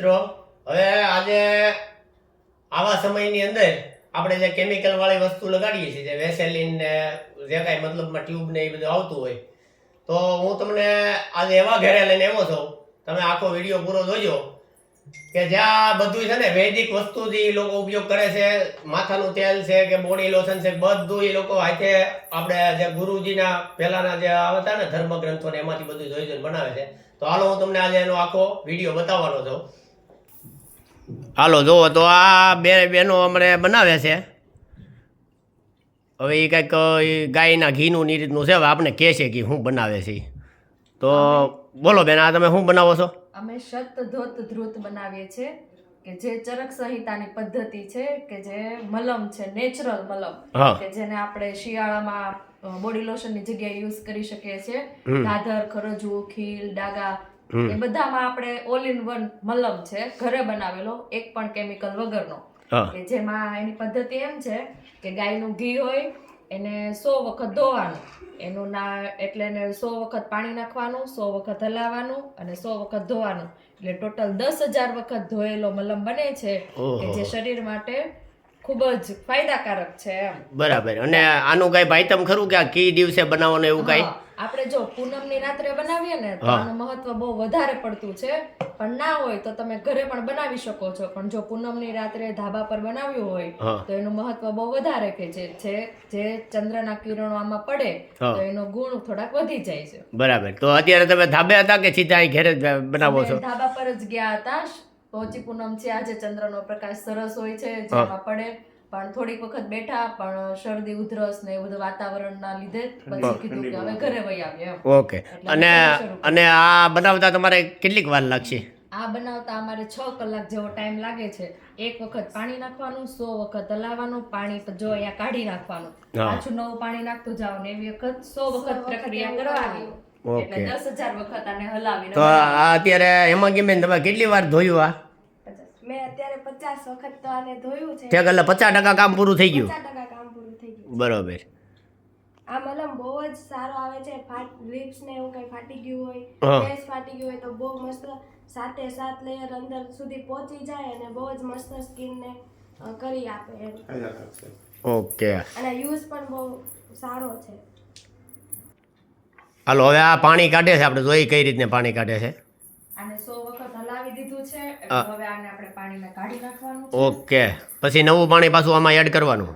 મિત્રો, હવે આજે આવા સમયની અંદર આપણે જે કેમિકલ વાળી વસ્તુ લગાડીએ છીએ, જે વેસેલિન ને જે કાંઈ મતલબમાં ટ્યુબ ને એ બધું આવતું હોય, તો હું તમને આજે એવા ઘરે લઈને એવો છું, તમે આખો વીડિયો પૂરો જોજો, કે જ્યાં બધું છે ને વૈદિક વસ્તુથી એ લોકો ઉપયોગ કરે છે, માથાનું તેલ છે કે બોડી લોશન છે બધું એ લોકો હાથે આપણે જે ગુરુજીના પહેલાના જે આવતા ને ધર્મ ગ્રંથોને એમાંથી બધું જોઈ જોઈને બનાવે છે. તો હાલો હું તમને આજે એનો આખો વીડિયો બતાવવાનો છું. હાલો જુઓ તો આ બે બેનો અમને બનાવે છે. હવે એ કંઈક ગાયના ઘીનું ની રીતનું છે હવે આપણે કહે છે કે શું બનાવે છે તો બોલો બેન આ તમે શું બનાવો છો? અમે શત ધોત ધ્રુત બનાવીએ છીએ કે જે ચરક સંહિતાની પદ્ધતિ છે કે જે મલમ છે નેચરલ મલમ કે જેને આપણે શિયાળામાં બોડી લોશનની જગ્યાએ યુઝ કરી શકીએ છીએ. દાદર ખરજવું ખીલ ડાગા. એ બધામાં આપણે ઓલ ઇન વન મલમ છે. ઘરે બનાવેલો એક પણ કેમિકલ વગરનો. કે જેમાં એની પદ્ધતિ એમ છે કે ગાયનું ઘી હોય એને સો વખત ધોવાનું. એનું ના એટલે એને સો વખત પાણી નાખવાનું સો વખત હલાવવાનું અને સો વખત ધોવાનું. એટલે ટોટલ દસ હજાર વખત ધોયેલો મલમ બને છે કે જે શરીર માટે ખૂબ જ ફાયદાકારક છે એમ. બરાબર. અને આનું કઈ ભાઈતમ ખરું કે આ કી દિવસે બનાવવાનું એવું કઈ? આપણે જો પૂનમની રાત્રે બનાવીએ ને તો આનું મહત્વ બહુ વધારે પડતું છે. પણ ના હોય તો તમે ઘરે પણ બનાવી શકો છો. પણ જો પૂનમની રાત્રે ધાબા પર બનાવ્યું હોય તો એનું મહત્વ બહુ વધારે કે જે છે જે ચંદ્રના કિરણો આમાં પડે તો એનો ગુણ થોડાક વધી જાય છે. બરાબર. તો અત્યારે તમે ધાબે હતા કે સીધા અહીં ઘરે બનાવો છો? ધાબા પર જ ગયા હતા. પોચી પૂનમ છે. આજે ચંદ્રનો પ્રકાશ સરસ હોય છે જેમાં પડે. પણ થોડીક વખત બેઠા પણ શરદી ઉધરસ ને એ બધું વાતાવરણના લીધે પછી કીધું કે હવે ઘરે વહી આવીએ ઓકે. અને અને આ બનાવતા તમારે કેટલીક વાર લાગશે? આ બનાવતા અમારે છ કલાક જેવો ટાઈમ લાગે છે. એક વખત પાણી નાખવાનું સો વખત હલાવવાનું પાણી જો અહીંયા કાઢી નાખવાનું. પાછું નવું પાણી નાખતું જાવ ને એવી વખત સો વખત પ્રક્રિયા કરવાની ઓકે. દસ હજાર વખત આને હલાવીને તો આ અત્યારે હેમાંગી બેન તમે કેટલી વાર ધોયું આ? મેં અત્યારે પચાસ વખત તો આને ધોયું છે. ઠેક એટલે પચાસ ટકા કામ પૂરું થઈ ગયું. પચાસ ટકા કામ પૂરું થઈ ગયું બરોબર. આ મલમ બહુ જ સારો આવે છે. ફાટ લિપ્સ ને એવું કઈ ફાટી ગયું હોય ફેસ ફાટી ગયું હોય તો બહુ મસ્ત સાતે સાત લેયર અંદર સુધી પહોંચી જાય અને બહુ જ મસ્ત સ્કિન ને કરી આપે એમ. ઓકે. અને યુઝ પણ બહુ સારો છે. હાલો હવે આ પાણી કાઢે છે આપણે જોઈ કઈ રીતને પાણી કાઢે છે. ઓકે પછી નવું પાણી પાછું આમાં એડ કરવાનું.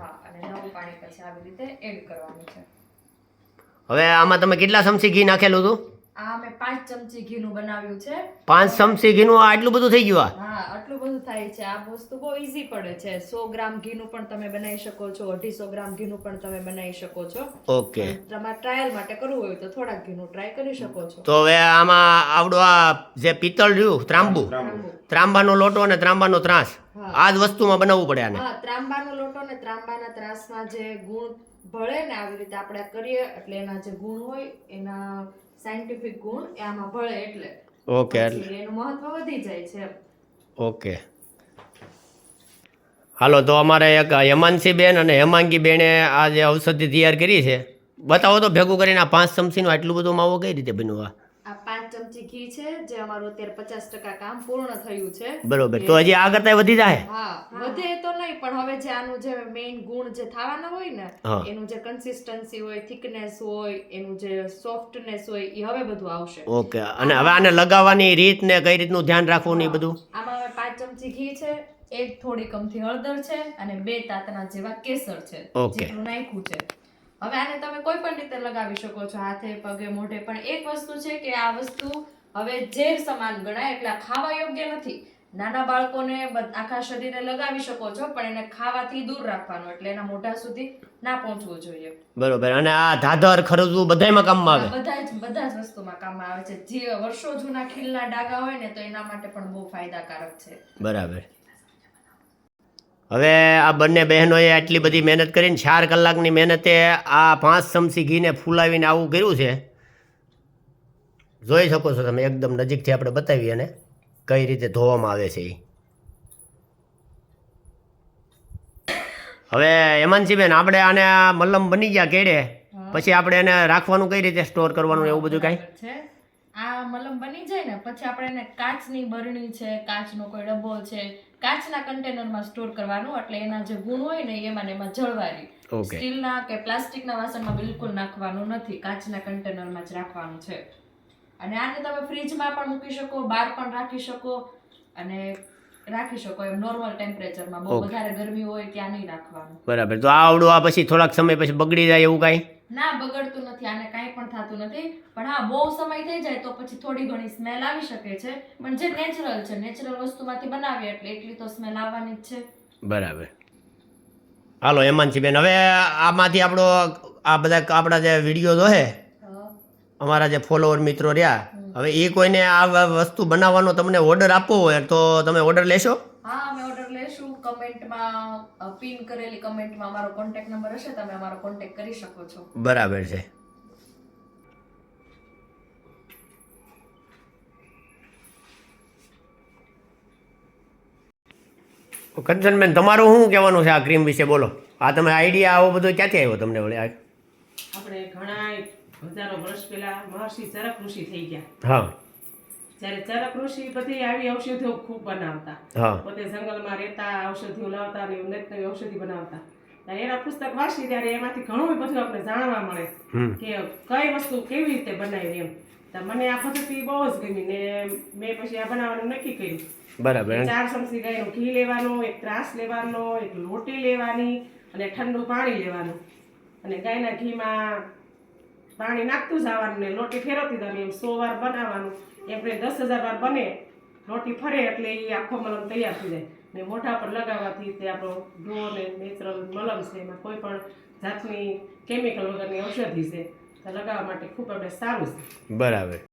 હવે આમાં તમે કેટલા ચમચી ઘી નાખેલું હતું? આ મેં પાંચ ચમચી ઘીનું બનાવ્યું છે. પાંચ ચમચી ઘીનું? આ આટલું બધું થઈ ગયું હા આટલું બધું થાય છે. આ વસ્તુ બહુ ઈઝી પડે છે. સો ગ્રામ ઘીનું પણ તમે બનાવી શકો છો. અઢીસો ગ્રામ ઘીનું પણ તમે બનાવી શકો છો. ઓકે. તમારે ટ્રાયલ માટે કરવું હોય તો થોડાક ઘીનું ટ્રાય કરી શકો છો. તો હવે આમાં આવડો આ જે પિત્તળ રહ્યું ત્રાંબુ? ત્રાંબાનો લોટો અને ત્રાંબાનો ત્રાસ. હા. આ જ વસ્તુમાં બનાવવું પડે આને? હા ત્રાંબાનો લોટો ને ત્રાંબાના ત્રાસમાં જે ગુણ ભળે ને આવી રીતે આપણે કરીએ એટલે એના જે ગુણ હોય એના સાયન્ટિફિક ગુણ એ આમાં ભળે એટલે. ઓકે એટલે. એનું મહત્વ વધી જાય છે ઓકે. હાલો તો અમારે એક હેમાંશી બેન અને હેમાંગી બેને આ જે ઔષધિ તૈયાર કરી છે. બતાવો તો ભેગું કરીને આ પાંચ ચમચીનું આટલું બધું માવો કઈ રીતે બન્યું આ? ચમચી ઘી છે જે અમારું અત્યારે પચાસ ટકા કામ પૂર્ણ થયું છે. બરોબર તો હજી આ કરતા વધી જાય હા વધે તો નહીં પણ હવે જે આનું જે મેઇન ગુણ જે થવાના હોય ને એનું જે કન્સિસ્ટન્સી હોય થિકનેસ હોય એનું જે સોફ્ટનેસ હોય એ હવે બધું આવશે. ઓકે અને હવે આને લગાવવાની રીત ને કઈ રીતનું ધ્યાન રાખવું ને એ બધું? આમાં હવે પાંચ ચમચી ઘી છે એક થોડી કમથી હળદર છે અને બે તાતણા જેવા કેસર છે. જેટલું નાખ્યું છે. હવે આને તમે કોઈ પણ રીતે લગાવી શકો છો હાથે પગે મોઢે પણ એક વસ્તુ છે કે આ વસ્તુ હવે ઝેર સમાન ગણાય એટલે ખાવા યોગ્ય નથી. નાના બાળકોને આખા શરીરે લગાવી શકો છો પણ એને ખાવાથી દૂર રાખવાનું એટલે એના મોઢા સુધી ના પહોંચવું જોઈએ. બરોબર અને આ ધાધર ખરજવું બધામાં કામમાં આવે? બધા જ બધા જ વસ્તુમાં કામમાં આવે છે. જે વર્ષો જૂના ખીલના ડાગા હોય ને તો એના માટે પણ બહુ ફાયદાકારક છે. બરાબર. હવે આ બંને બહેનોએ આટલી બધી મહેનત કરીને ચાર કલાકની મહેનતે આ પાંચ ચમચી ઘીને ફૂલાવીને આવું કર્યું છે. જોઈ શકો છો તમે એકદમ નજીકથી આપણે બતાવીએ અને કઈ રીતે ધોવામાં આવે છે એ. હવે હેમાંશીબેન આપણે આને આ મલ્લમ બની ગયા કેડે પછી આપણે એને રાખવાનું કઈ રીતે સ્ટોર કરવાનું એવું બધું કાંઈ? મલમ બની જાય ને પછી આપણે એને કાચની બરણી છે કાચનો કોઈ ડબ્બો છે કાચના કન્ટેનરમાં સ્ટોર કરવાનું એટલે એના જે ગુણ હોય ને એમાં એમાં જળવારી. સ્ટીલના કે પ્લાસ્ટિકના વાસણમાં બિલકુલ નાખવાનું નથી કાચના કન્ટેનરમાં જ રાખવાનું છે. અને આને તમે ફ્રીજમાં પણ મૂકી શકો બહાર પણ રાખી શકો અને રાખી શકો એમ નોર્મલ ટેમ્પરેચરમાં બહુ વધારે ગરમી હોય ત્યાં નહીં રાખવાનું. બરાબર. તો આ આવડું આ પછી થોડાક સમય પછી બગડી જાય એવું કાંઈ? ના બગડતું નથી આને કાંઈ પણ થતું નથી. પણ હા બહુ સમય થઈ જાય તો પછી થોડી ઘણી સ્મેલ આવી શકે છે. પણ જે નેચરલ છે નેચરલ વસ્તુમાંથી બનાવીએ એટલે એટલી તો સ્મેલ આવવાની જ છે. બરાબર. હાલો હેમાંશીબેન હવે આમાંથી આપણો આ બધા આપણા જે વીડિયો જોહે અમારા જે ફોલોવર મિત્રો રહ્યા હવે એ કોઈને આ વસ્તુ બનાવવાનો તમને ઓર્ડર આપવો હોય તો તમે ઓર્ડર લેશો? હા કમેન્ટમાં પિન કરેલી કમેન્ટમાં અમારો કોન્ટેક્ટ નંબર હશે તમે અમારો કોન્ટેક્ટ કરી શકો છો. બરાબર છે. કંચનબેન તમારું શું કહેવાનું છે આ ક્રીમ વિશે? બોલો. આ તમે આઈડિયા આવો બધો ક્યાંથી આવ્યો તમને વળી આપણે ઘણા હજારો વર્ષ પહેલા મહર્ષિ ચરક ઋષિ થઈ ગયા. હા. જ્યારે ચરક ઋષિ બધી આવી ઔષધિઓ ખૂબ બનાવતા. પોતે જંગલમાં રહેતા ઔષધિઓ લાવતા અને નવી ઔષધિ બનાવતા. એના પુસ્તક વાંચી ત્યારે એમાંથી ઘણું બધું આપણે જાણવા મળે કે કઈ વસ્તુ કેવી રીતે બનાવી એમ. તો મને આ પદ્ધતિ બહુ જ ગમી ને મેં પછી આ બનાવવાનું નક્કી કર્યું. બરાબર. ચાર ચમચી ગાયનું ઘી લેવાનું એક ત્રાસ લેવાનો એક લોટી લેવાની અને ઠંડુ પાણી લેવાનું. અને ગાયના ઘીમાં પાણી નાખતું જવાનું ને લોટી ફેરવતી જવાની એમ સો વાર બનાવવાનું. કરીને દસ હજાર વાર બને, રોટી ફરે એટલે એ આખો મલમ તૈયાર થઈ જાય. ને મોઢા પર લગાવવાથી તે આપણો ડો ને નેચરલ મલમ છે, એમાં કોઈ પણ જાતની કેમિકલ વગરની ઔષધિ છે લગાવવા માટે ખૂબ આપણે સારું છે. બરાબર.